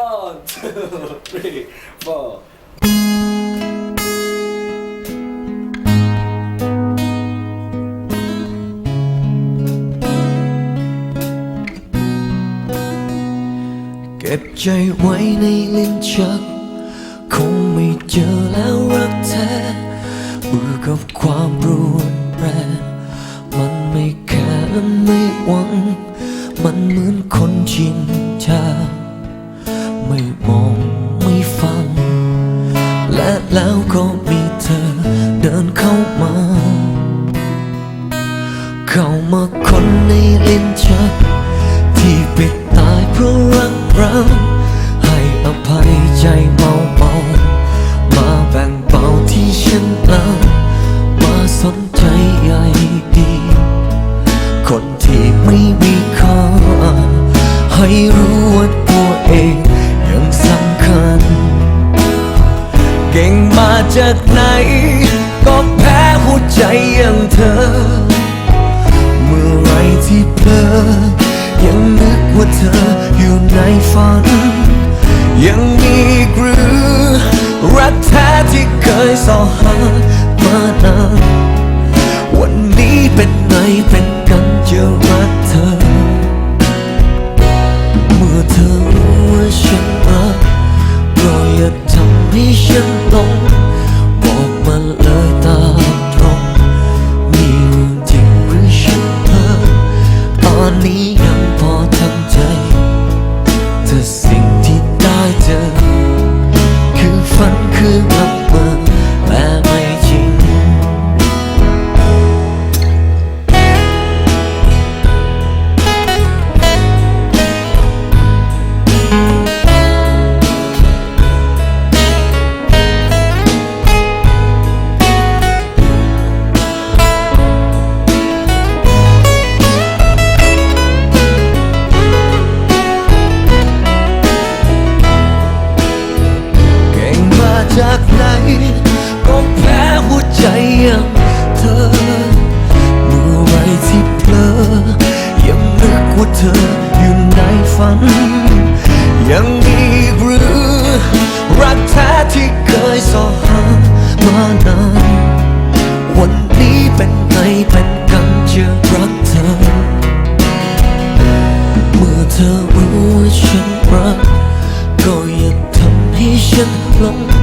one two three four เก็บใจไว้ในลิ้นชัก คงไม่เจอแล้วรักแท้เบื่อกับความรุนแรงมันไม่แค่และไม่หวัง มันเหมือนคนชินชา ไม่มองไม่ฟัง และแล้วก็มีเธอเดินเข้ามา เข้ามาคนในลิ้นชั มาจากไหน ก็แพ้หัวใจอย่างเธอ เมื่อไรที่เพลอยังนึกว่าเธออยู่ในฝัน ยังมีกรือรักแท้ที่เคยสอหามานา จากไหนก็แพ้หัวใจอย่างเธอ เมื่อไรที่เพลอยังนึกว่าเธออยู่ในฝัน ยังมีหรือรักแท้ที่เคยสอหามานานวันนี้เป็นไงเป็นกันเจอรักเธอ เมื่อเธอรู้ว่าฉันรัก ก็อย่าทำให้ฉันหลง